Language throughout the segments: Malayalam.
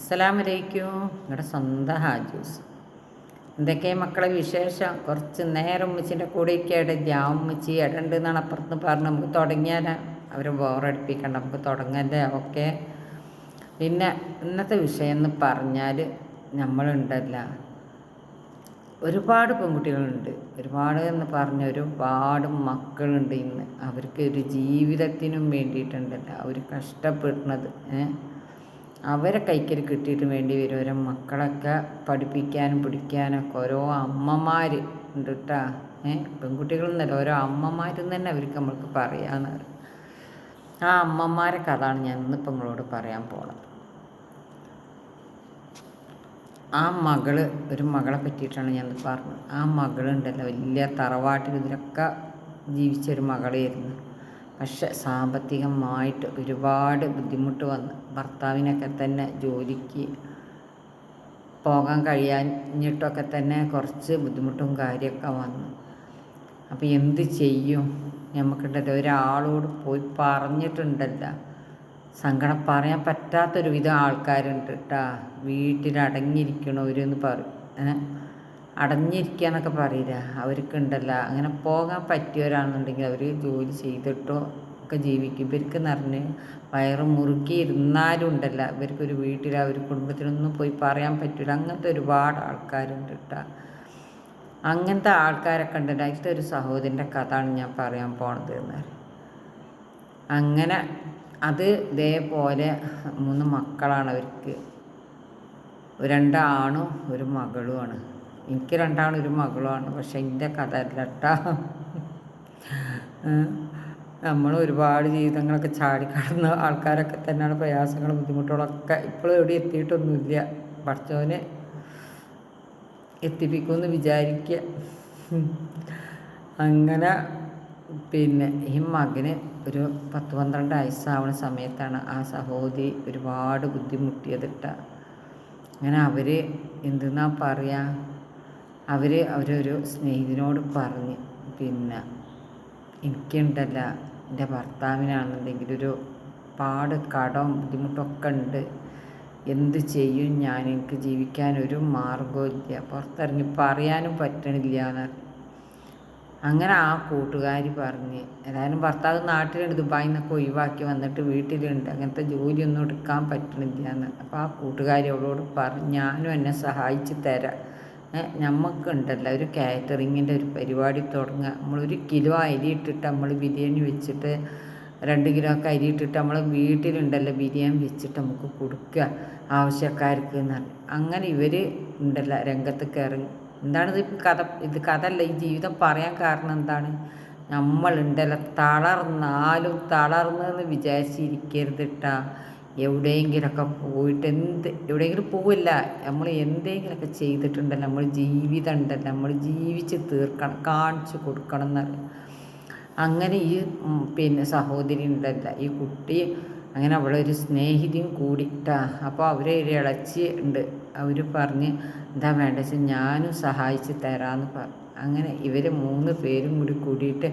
അസ്സലാമലൈക്കും. നിങ്ങളുടെ സ്വന്തം ഹാജൂസ്. എന്തൊക്കെ മക്കളെ വിശേഷം? കുറച്ച് നേരം ഉമ്മച്ചിന്റെ കൂടെയൊക്കെ ഇട ഉമ്മച്ചി ഇടണ്ട് എന്നാണ് അപ്പുറത്ത് പറഞ്ഞ് നമുക്ക് തുടങ്ങിയാലാ അവർ ബോറടിപ്പിക്കണ്ട. നമുക്ക് തുടങ്ങല്ലേ? ഓക്കെ. പിന്നെ ഇന്നത്തെ വിഷയം എന്ന് പറഞ്ഞാൽ നമ്മളുണ്ടല്ല. ഒരുപാട് പെൺകുട്ടികളുണ്ട്. ഒരുപാട് എന്ന് പറഞ്ഞ ഒരുപാട് മക്കളുണ്ട് ഇന്ന്. അവർക്ക് ഒരു ജീവിതത്തിനും വേണ്ടിയിട്ടുണ്ടല്ല. അവർ കഷ്ടപ്പെടുന്നത് ഏഹ്? അവരെ കൈക്കൽ കിട്ടിയിട്ട് വേണ്ടി വരും. ഓരോ മക്കളൊക്കെ പഠിപ്പിക്കാനും പിടിക്കാനൊക്കെ ഓരോ അമ്മമാർ ഉണ്ട് കേട്ടാ ഏഹ് പെൺകുട്ടികളെന്നല്ല ഓരോ അമ്മമാരും തന്നെ അവർക്ക് നമ്മൾക്ക് പറയാന്ന് ആ അമ്മമാരെ കഥയാണ് ഞാൻ ഇന്നിപ്പോൾ നിങ്ങളോട് പറയാൻ പോണത്. ആ മകൾ ഒരു മകളെ പറ്റിയിട്ടാണ് ഞാൻ പറഞ്ഞത്. ആ മകളുണ്ടല്ലോ വലിയ തറവാട്ടിൽ ഇതിലൊക്കെ ജീവിച്ചൊരു മകളായിരുന്നു. പക്ഷെ സാമ്പത്തികമായിട്ട് ഒരുപാട് ബുദ്ധിമുട്ട് വന്ന് ഭർത്താവിനൊക്കെ തന്നെ ജോലിക്ക് പോകാൻ കഴിയാഞ്ഞിട്ടൊക്കെ തന്നെ കുറച്ച് ബുദ്ധിമുട്ടും കാര്യമൊക്കെ വന്നു. അപ്പോൾ എന്ത് ചെയ്യും? നമുക്കുണ്ടല്ലോ ഒരാളോട് പോയി പറഞ്ഞിട്ടുണ്ടല്ല. സങ്കടം പറയാൻ പറ്റാത്തൊരു വിധം ആൾക്കാരുണ്ട് കേട്ടാ വീട്ടിലടങ്ങിയിരിക്കണവരെന്ന് പറ പറയും. അടഞ്ഞിരിക്കുക എന്നൊക്കെ പറയില്ല. അവർക്കുണ്ടല്ല. അങ്ങനെ പോകാൻ പറ്റിയവരാണെന്നുണ്ടെങ്കിൽ അവർ ജോലി ചെയ്തിട്ടോ ഒക്കെ ജീവിക്കും. ഇവർക്ക് നിറഞ്ഞ് വയറ് മുറുക്കി ഇരുന്നാലും ഉണ്ടല്ല. ഇവർക്കൊരു വീട്ടിൽ അവർ കുടുംബത്തിനൊന്നും പോയി പറയാൻ പറ്റില്ല അങ്ങനത്തെ ഒരുപാട് ആൾക്കാരുണ്ട് കേട്ടോ. അങ്ങനത്തെ ആൾക്കാരൊക്കെ അതിലത്തെ ഒരു സഹോദരന്റെ കഥയാണ് ഞാൻ പറയാൻ പോണത് എന്ന് അങ്ങനെ അത് ഇതേപോലെ മൂന്ന് മക്കളാണ് അവർക്ക്. രണ്ടാണും ഒരു മകളുമാണ്. എനിക്ക് ഒരു മകളുമാണ് പക്ഷെ എന്റെ കഥ അല്ലട്ടാ നമ്മൾ ഒരുപാട് ജീവിതങ്ങളൊക്കെ ചാടിക്കടന്ന ആൾക്കാരൊക്കെ തന്നെയാണ് പ്രയാസങ്ങളും ബുദ്ധിമുട്ടുകളൊക്കെ ഇപ്പോഴും എവിടെ എത്തിയിട്ടൊന്നുമില്ല. പഠിച്ചവനെ എത്തിപ്പിക്കുമെന്ന് വിചാരിക്കുക അങ്ങനെ പിന്നെ ഈ മകന് ഒരു പത്ത് പന്ത്രണ്ട് വയസ്സാവുന്ന സമയത്താണ് ആ സഹോദരി ഒരുപാട് ബുദ്ധിമുട്ടിയതിട്ട അങ്ങനെ അവർ എന്തെന്നാ പറയുക അവർ അവരൊരു സ്നേഹിതനോട് പറഞ്ഞ് പിന്നെ എനിക്കുണ്ടല്ല എന്റെ ഭർത്താവിനാണെന്നുണ്ടെങ്കിൽ ഒരു പാട് കടവും ബുദ്ധിമുട്ടൊക്കെ ഉണ്ട് എന്ത് ചെയ്യും ഞാൻ? എനിക്ക് ജീവിക്കാൻ ഒരു മാർഗവും ഇല്ല പുറത്തിറങ്ങി പറയാനും പറ്റണില്ല അങ്ങനെ ആ കൂട്ടുകാരി പറഞ്ഞ് ഏതായാലും ഭർത്താവ് നാട്ടിലുണ്ട്. ദുബായിൽ നിന്നൊക്കെ ഒഴിവാക്കി വന്നിട്ട് വീട്ടിലുണ്ട്. അങ്ങനത്തെ ജോലിയൊന്നും എടുക്കാൻ പറ്റണില്ല എന്ന് അപ്പോൾ ആ കൂട്ടുകാരി അവളോട് പറഞ്ഞ് ഞാനും എന്നെ സഹായിച്ച് തരാം. നമുക്കുണ്ടല്ലോ ഒരു കാറ്ററിങ്ങിന്റെ ഒരു പരിപാടി തുടങ്ങുക നമ്മളൊരു കിലോ അരി ഇട്ടിട്ട് നമ്മൾ ബിരിയാണി വെച്ചിട്ട് രണ്ട് കിലോ ഒക്കെ അരി ഇട്ടിട്ട് നമ്മൾ വീട്ടിലുണ്ടല്ലോ ബിരിയാണി വെച്ചിട്ട് നമുക്ക് കൊടുക്കുക ആവശ്യക്കാർക്ക് എന്ന് അങ്ങനെ ഇവർ ഉണ്ടല്ലോ രംഗത്ത് കയറി. എന്താണിത് കഥ? ഇത് കഥ അല്ല ഈ ജീവിതം പറയാൻ കാരണം എന്താണ്? നമ്മളുണ്ടല്ലോ തളർന്നാലും തളർന്നെന്ന് വിചാരിച്ചിരിക്കരുത് കേട്ടാ എവിടെയെങ്കിലൊക്കെ പോയിട്ട് എന്ത് എവിടെയെങ്കിലും പോവില്ല. നമ്മൾ എന്തെങ്കിലുമൊക്കെ ചെയ്തിട്ടുണ്ടല്ലോ നമ്മൾ ജീവിതം ഉണ്ടല്ലോ നമ്മൾ ജീവിച്ച് തീർക്കണം കാണിച്ചു കൊടുക്കണം എന്നറിയാം. അങ്ങനെ ഈ പിന്നെ സഹോദരി ഉണ്ടല്ല ഈ കുട്ടി അങ്ങനെ അവളെ ഒരു സ്നേഹിതയും കൂടിയിട്ടാ അപ്പോൾ അവരെ ഇളച്ചി ഉണ്ട് അവർ പറഞ്ഞ് എന്താ വേണ്ടത് ഞാനും സഹായിച്ച് തരാമെന്ന് പറഞ്ഞു. അങ്ങനെ ഇവർ മൂന്ന് പേരും കൂടി കൂടിയിട്ട്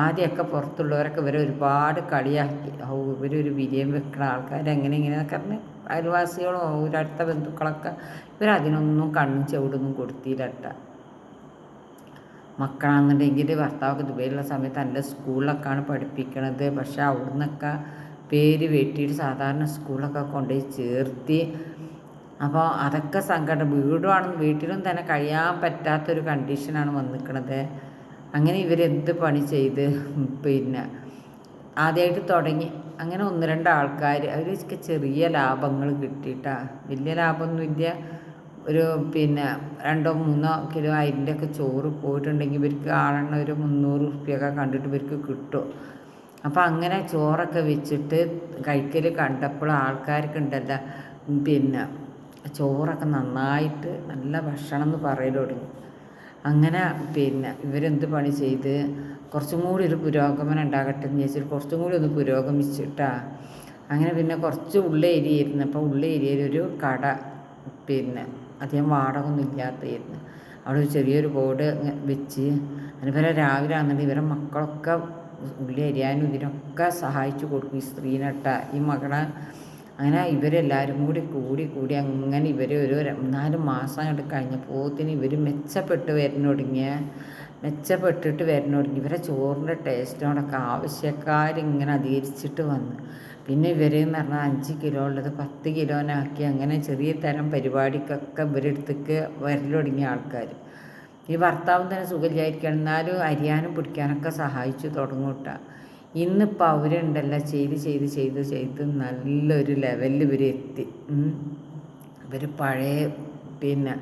ആദ്യമൊക്കെ പുറത്തുള്ളവരൊക്കെ ഇവരെ ഒരുപാട് കളിയാക്കി. ഇവരൊരു വിജയം വെക്കുന്ന ആൾക്കാർ എങ്ങനെ ഇങ്ങനെയൊക്കെ പറഞ്ഞ് അയൽവാസികളോ ഒരടുത്ത ബന്ധുക്കളൊക്കെ ഇവരതിനൊന്നും കണ്ണും ചെവിടൊന്നും കൊടുത്തില്ലട്ട. മക്കളാണെന്നുണ്ടെങ്കിൽ ഭർത്താവൊക്കെ ദുബൈയിലുള്ള സമയത്ത് നല്ല സ്കൂളിലൊക്കെയാണ് പഠിപ്പിക്കണത്. പക്ഷേ അവിടുന്നൊക്കെ പേര് വെട്ടിയിട്ട് സാധാരണ സ്കൂളൊക്കെ കൊണ്ടുപോയി ചേർത്തി അപ്പോൾ അതൊക്കെ സങ്കടം. വീടുവാണെന്ന് വീട്ടിലും തന്നെ കഴിയാൻ പറ്റാത്തൊരു കണ്ടീഷനാണ് വന്നിക്കണത്. അങ്ങനെ ഇവരെന്ത് പണി ചെയ്ത്? പിന്നെ ആദ്യമായിട്ട് തുടങ്ങി. അങ്ങനെ ഒന്ന് രണ്ട് ആൾക്കാർ അവർക്ക് ചെറിയ ലാഭങ്ങൾ കിട്ടിയിട്ടാ. വലിയ ലാഭമൊന്നുമില്ല ഒരു പിന്നെ രണ്ടോ മൂന്നോ കിലോ അതിന്റെ ഒക്കെ ചോറ് പോയിട്ടുണ്ടെങ്കിൽ ഇവർക്ക് ആളെണ്ണ ഒരു മുന്നൂറ് റുപ്യൊക്കെ കണ്ടിട്ട് ഇവർക്ക് കിട്ടും. അപ്പോൾ അങ്ങനെ ചോറൊക്കെ വെച്ചിട്ട് കഴിക്കൽ കണ്ടപ്പോൾ ആൾക്കാർക്ക് ഉണ്ടല്ലോ. പിന്നെ ചോറൊക്കെ നന്നായിട്ട് നല്ല ഭക്ഷണം എന്ന് പറയൽ തുടങ്ങി. അങ്ങനെ പിന്നെ ഇവരെന്ത് പണി ചെയ്ത്? കുറച്ചും കൂടി ഒരു പുരോഗമനം ഉണ്ടാകട്ടെ എന്ന് ചോദിച്ചിട്ട് കുറച്ചും കൂടി ഒന്ന് പുരോഗമിച്ചിട്ടാ. അങ്ങനെ പിന്നെ കുറച്ച് ഉള്ള ഏരിയ ആയിരുന്നു അപ്പോൾ ഉള്ള ഏരിയയിലൊരു കട പിന്നെ അധികം വാടക ഒന്നും ഇല്ലാത്തായിരുന്നു അവിടെ ഒരു ചെറിയൊരു ബോർഡ് വെച്ച് അതുപോലെ രാവിലെ ആണെന്നുണ്ടെങ്കിൽ ഇവരെ മക്കളൊക്കെ ഉള്ളി അരിയാനും ഇതിനൊക്കെ സഹായിച്ചു കൊടുക്കും ഈ സ്ത്രീനട്ട. ഈ മകളെ അങ്ങനെ ഇവരെല്ലാവരും കൂടി കൂടി കൂടി അങ്ങനെ ഇവർ ഒരു നാല് മാസം അങ്ങോട്ട് കഴിഞ്ഞപ്പോത്തിന് ഇവർ മെച്ചപ്പെട്ട് വരുന്ന തുടങ്ങിയ മെച്ചപ്പെട്ടിട്ട് വരുന്ന തുടങ്ങി ഇവരെ ചോറിന്റെ ടേസ്റ്റോടൊക്കെ ആവശ്യക്കാരിങ്ങനെ അധികരിച്ചിട്ട് വന്നു. പിന്നെ ഇവർ എന്ന് പറഞ്ഞാൽ അഞ്ച് കിലോ ഉള്ളത് പത്ത് കിലോനാക്കി അങ്ങനെ ചെറിയ തരം പരിപാടിക്കൊക്കെ ഇവരെടുത്തേക്ക് വരൽ തുടങ്ങിയ ആൾക്കാർ ഈ ഭർത്താവും തന്നെ സുഖമില്ലായിരിക്കണം. എന്നാലും അരിയാനും പിടിക്കാനൊക്കെ സഹായിച്ചു തുടങ്ങൂട്ട ഇന്നിപ്പോൾ അവരുണ്ടല്ലോ ചെയ്ത് ചെയ്ത് ചെയ്ത് ചെയ്ത് നല്ലൊരു ലെവലിൽ ഇവർ എത്തി. ഇവർ പഴയ പിന്നെ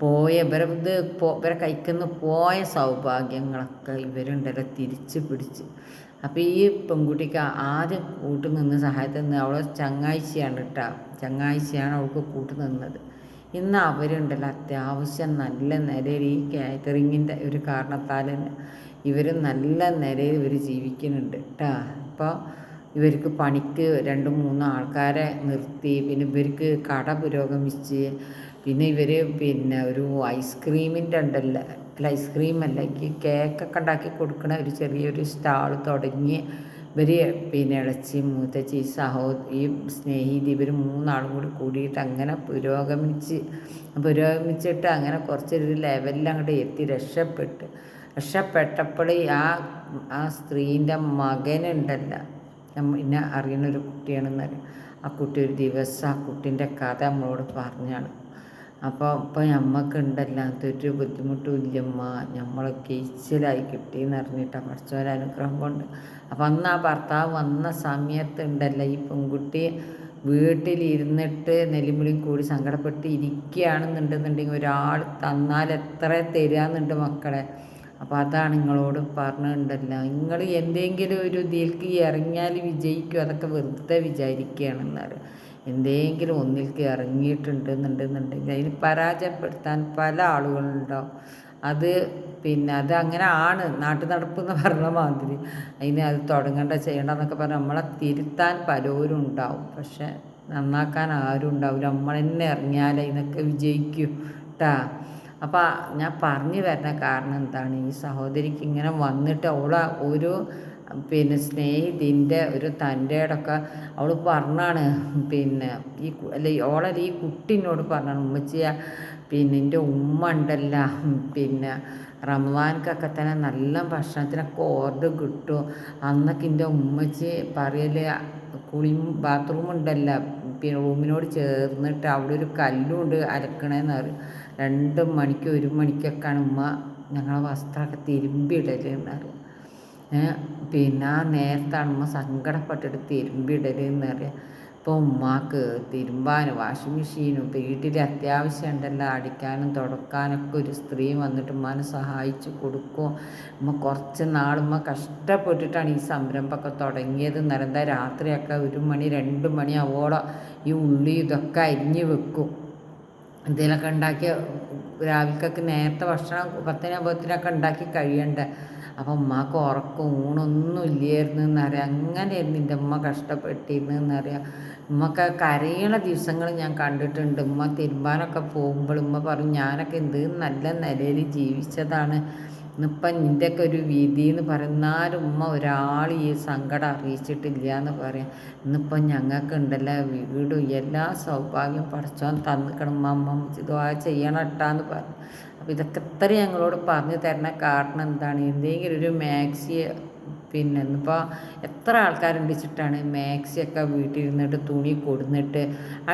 പോയ ഇവരെ ഇത് ഇവരെ കൈക്കുന്ന പോയ സൗഭാഗ്യങ്ങളൊക്കെ ഇവരുണ്ടല്ലോ തിരിച്ച് പിടിച്ച്. അപ്പോൾ ഈ പെൺകുട്ടിക്ക് ആദ്യം കൂട്ടു നിന്ന് സഹായത്തിൽ നിന്ന് അവളെ ചങ്ങാഴ്ചയാണ് കേട്ടോ ചങ്ങാഴ്ചയാണ് അവൾക്ക് കൂട്ടു നിന്നത്. ഇന്ന് അവരുണ്ടല്ലോ അത്യാവശ്യം നല്ല നിലയിൽ ഈ കാറ്ററിങ്ങിന്റെ ഒരു കാരണത്താൽ ഇവർ നല്ല നിലയിൽ ഇവർ ജീവിക്കുന്നുണ്ട് കേട്ടോ അപ്പോൾ ഇവർക്ക് പണിക്ക് രണ്ട് മൂന്ന് ആൾക്കാരെ നിർത്തി. പിന്നെ ഇവർക്ക് കട പുരോഗമിച്ച്. പിന്നെ ഇവർ പിന്നെ ഒരു ഐസ്ക്രീമിന്റെ ഉണ്ടല്ലോ. അല്ല ഐസ്ക്രീമല്ല എനിക്ക് കേക്കൊക്കെ ഉണ്ടാക്കി കൊടുക്കണ ഒരു ചെറിയൊരു സ്റ്റാൾ തുടങ്ങി. ഇവർ പിന്നെ ഇളച്ചി മൂത്തച്ചി സഹോ ഈ സ്നേഹിതി ഇവർ മൂന്നാളും കൂടി കൂടിയിട്ട് അങ്ങനെ പുരോഗമിച്ച്. പുരോഗമിച്ചിട്ട് അങ്ങനെ കുറച്ചൊരു ലെവലിൽ അങ്ങോട്ട് എത്തി രക്ഷപ്പെട്ട്. രക്ഷപ്പെട്ടപ്പോൾ ആ ആ സ്ത്രീന്റെ മകനുണ്ടല്ല. എന്നെ അറിയുന്ന ഒരു കുട്ടിയാണെന്നറിയാം ആ കുട്ടി ഒരു ദിവസം ആ കുട്ടീന്റെ കഥ നമ്മളോട് പറഞ്ഞാണ്. അപ്പോൾ ഇപ്പോൾ ഞമ്മക്കുണ്ടല്ലാത്തൊരു ബുദ്ധിമുട്ടും ഇല്ലമ്മ നമ്മളെ കേച്ചിലായി അറിഞ്ഞിട്ട് അറിഞ്ഞിട്ടാണ് പഠിച്ചൊരനുഗ്രഹം കൊണ്ട്. അപ്പം അന്ന് ആ ഭർത്താവ് വന്ന സമയത്ത് ഉണ്ടല്ല ഈ പെൺകുട്ടി വീട്ടിലിരുന്നിട്ട് നെല്ലിമുളിയും കൂടി സങ്കടപ്പെട്ട് ഇരിക്കുകയാണെന്നുണ്ടെന്നുണ്ടെങ്കിൽ ഒരാൾ തന്നാൽ എത്ര തരാമെന്നുണ്ട് മക്കളെ. അപ്പോൾ അതാണ് നിങ്ങളോട് പറഞ്ഞിട്ടുണ്ടല്ലോ. നിങ്ങൾ എന്തെങ്കിലും ഒരു ഇതിലേക്ക് ഇറങ്ങിയാൽ വിജയിക്കും. അതൊക്കെ വെറുതെ വിചാരിക്കുകയാണെന്നറിയാം എന്തെങ്കിലും ഒന്നിലേക്ക് ഇറങ്ങിയിട്ടുണ്ടെന്നുണ്ടെന്നുണ്ടെങ്കിൽ അതിന് പരാജയപ്പെടുത്താൻ പല ആളുകളുണ്ടാവും. അത് പിന്നെ അത് അങ്ങനെ ആണ്. നാട്ടു നടപ്പ് എന്ന് പറഞ്ഞ മാതിരി. അതിന് അത് തുടങ്ങേണ്ട ചെയ്യേണ്ട എന്നൊക്കെ പറഞ്ഞാൽ നമ്മളെ തിരുത്താൻ പലരും ഉണ്ടാവും. പക്ഷെ നന്നാക്കാൻ ആരും ഉണ്ടാവില്ല. നമ്മൾ തന്നെ ഇറങ്ങിയാൽ അതിനൊക്കെ വിജയിക്കും കേട്ടാ അപ്പോൾ ഞാൻ പറഞ്ഞു വരുന്ന കാരണം എന്താണ്? ഈ സഹോദരിക്ക് ഇങ്ങനെ വന്നിട്ട് അവൾ ഒരു പിന്നെ സ്നേഹിതിന്റെ ഒരു തന്റെ ഇടമൊക്കെ അവൾ പറഞ്ഞാണ്. പിന്നെ ഈ അല്ല ഓളെ ഈ കുട്ടിനോട് പറഞ്ഞാണ്. ഉമ്മച്ചിയ പിന്നെ എന്റെ ഉമ്മ ഉണ്ടല്ല. പിന്നെ റമദാൻക്കൊക്കെ തന്നെ നല്ല ഭക്ഷണത്തിനൊക്കെ ഓർഡർ കിട്ടും. അന്നൊക്കെ എന്റെ ഉമ്മച്ചി പറയൽ കുളി ബാത്റൂം ഉണ്ടല്ല പിന്നെ റൂമിനോട് ചേർന്നിട്ട് അവിടെ ഒരു കല്ലുണ്ട് അലക്കണേന്ന് പറയും രണ്ട് മണിക്ക് ഒരു മണിക്കൊക്കെയാണ് ഉമ്മ ഞങ്ങളെ വസ്ത്രമൊക്കെ തിരുമ്പിയിടലെന്ന് പറയും പിന്നെ ആ നേരത്താണ് ഉമ്മ സങ്കടപ്പെട്ടിട്ട് തിരുമ്പിടലെന്ന് പറയാം ഇപ്പോൾ ഉമ്മാക്ക് തിരുമ്പാനും വാഷിംഗ് മെഷീനും വീട്ടിൽ അത്യാവശ്യം ഉണ്ടല്ലോ അടിക്കാനും തുടക്കാനൊക്കെ ഒരു സ്ത്രീ വന്നിട്ട് ഉമ്മാനെ സഹായിച്ചു കൊടുക്കും. ഉമ്മ കുറച്ച് നാളുമ്മ കഷ്ടപ്പെട്ടിട്ടാണ് ഈ സംരംഭമൊക്കെ തുടങ്ങിയത്. എന്താ രാത്രിയൊക്കെ ഒരു മണി രണ്ട് മണി ആവോളം ഈ ഉള്ളി ഇതൊക്കെ അരിഞ്ഞ് വെക്കും. എന്തെങ്കിലുമൊക്കെ ഉണ്ടാക്കി രാവിലേക്കൊക്കെ നേരത്തെ ഭക്ഷണം പത്തിനാകുമ്പോഴത്തേനൊക്കെ ഉണ്ടാക്കി കഴിയണ്ടേ. അപ്പം ഉമ്മാക്ക് ഉറക്കം ഊണൊന്നും ഇല്ലായിരുന്നു എന്നറിയാം. അങ്ങനെയായിരുന്നു എന്റെ ഉമ്മ കഷ്ടപ്പെട്ടിരുന്നു എന്നറിയാം ഉമ്മക്ക് കരയണ ദിവസങ്ങൾ ഞാൻ കണ്ടിട്ടുണ്ട്. ഉമ്മ തിരുമ്പാനൊക്കെ പോകുമ്പോൾ ഉമ്മ പറഞ്ഞു ഞാനൊക്കെ എന്ത് നല്ല നിലയിൽ ജീവിച്ചതാണ്. ഇന്നിപ്പം നിന്റെയൊക്കെ ഒരു വിധി എന്ന് പറയുന്നാലും ഉമ്മ ഒരാൾ ഈ സങ്കടം അറിയിച്ചിട്ടില്ല എന്ന് പറയാം. ഇന്നിപ്പം ഞങ്ങൾക്ക് ഉണ്ടല്ലോ വീടും എല്ലാ സൗഭാഗ്യം പഠിച്ചോൻ തന്നിക്കണം. അമ്മ ഇതുവാ ചെയ്യണം ഇട്ടാന്ന് പറഞ്ഞു. അപ്പോൾ ഇതൊക്കെ ഇത്ര ഞങ്ങളോട് പറഞ്ഞു തരണ കാരണം എന്താണ്? എന്തെങ്കിലും ഒരു മാക്സി പിന്നെ ഇന്നിപ്പോൾ എത്ര ആൾക്കാരുണ്ട് വെച്ചിട്ടാണ് മാക്സിയൊക്കെ വീട്ടിലിരുന്നിട്ട് തുണി കൊടുന്നിട്ട്?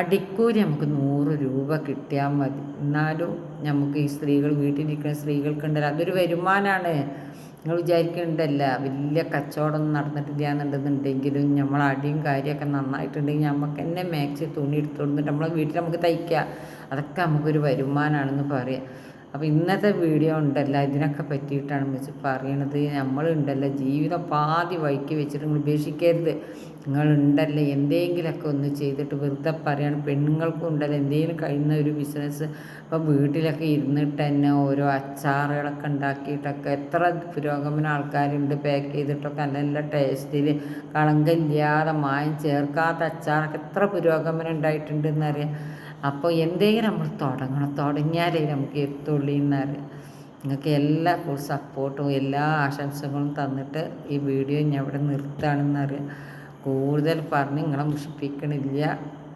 അടിക്കൂലി നമുക്ക് നൂറ് രൂപ കിട്ടിയാൽ മതി. എന്നാലും നമുക്ക് ഈ സ്ത്രീകൾ വീട്ടിലിരിക്കുന്ന സ്ത്രീകൾക്കുണ്ടല്ലോ അതൊരു വരുമാനമാണ് നിങ്ങൾ വിചാരിക്കുന്നുണ്ടല്ല വലിയ കച്ചവടമൊന്നും നടന്നിട്ടില്ല എന്നുണ്ടെന്നുണ്ടെങ്കിലും നമ്മൾ അടിയും കാര്യമൊക്കെ നന്നായിട്ടുണ്ടെങ്കിൽ നമുക്ക് തന്നെ മാക്സി തുണി എടുത്തു കൊടുത്തിട്ട് നമ്മളെ വീട്ടിൽ നമുക്ക് തയ്ക്കുക അതൊക്കെ നമുക്കൊരു വരുമാനമാണെന്ന് പറയാം. അപ്പോൾ ഇന്നത്തെ വീഡിയോ ഉണ്ടല്ലോ ഇതിനൊക്കെ പറ്റിയിട്ടാണ് മിസ് പറയണത്. നമ്മളുണ്ടല്ലോ ജീവിതം പാതി വഴിക്ക് വെച്ചിട്ട് നിങ്ങൾ ഉപേക്ഷിക്കരുത്. നിങ്ങളുണ്ടല്ലോ എന്തെങ്കിലുമൊക്കെ ഒന്ന് ചെയ്തിട്ട് വെറുതെ പറയാണ്. പെണ്ണുങ്ങൾക്കും ഉണ്ടല്ലോ എന്തെങ്കിലും കഴിയുന്ന ഒരു ബിസിനസ് ഇപ്പോൾ വീട്ടിലൊക്കെ ഇരുന്നിട്ട് തന്നെ ഓരോ അച്ചാറുകളൊക്കെ ഉണ്ടാക്കിയിട്ടൊക്കെ എത്ര പുരോഗമന ആൾക്കാരുണ്ട് പാക്ക് ചെയ്തിട്ടൊക്കെ നല്ല ടേസ്റ്റിൽ കളങ്കില്ലാതെ മായം ചേർക്കാത്ത അച്ചാറൊക്കെ എത്ര പുരോഗമനം ഉണ്ടായിട്ടുണ്ടെന്നറിയാം അപ്പോൾ എന്തെങ്കിലും നമ്മൾ തുടങ്ങണം. തുടങ്ങിയാലേ നമുക്ക് എത്തുള്ളൂ എന്നറിയാം നിങ്ങൾക്ക് എല്ലാ ഫുൾ സപ്പോർട്ടും എല്ലാ ആശംസകളും തന്നിട്ട് ഈ വീഡിയോ ഞാൻ ഇവിടെ നിർത്തുകയാണെന്നറിയാം. കൂടുതൽ പറഞ്ഞ് നിങ്ങളെ മുഷിപ്പിക്കണില്ല.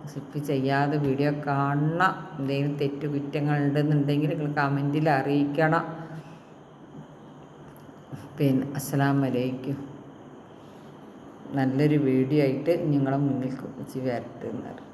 മുഷിപ്പ് ചെയ്യാതെ വീഡിയോ കാണണം. എന്തെങ്കിലും തെറ്റു കുറ്റങ്ങൾ ഉണ്ടെന്നുണ്ടെങ്കിൽ നിങ്ങൾ കമന്റിൽ അറിയിക്കണം. പിന്നെ അസ്സാം വലൈക്കും നല്ലൊരു വീഡിയോ ആയിട്ട് നിങ്ങളെ മുന്നിൽ വരട്ടെ എന്നറിയാം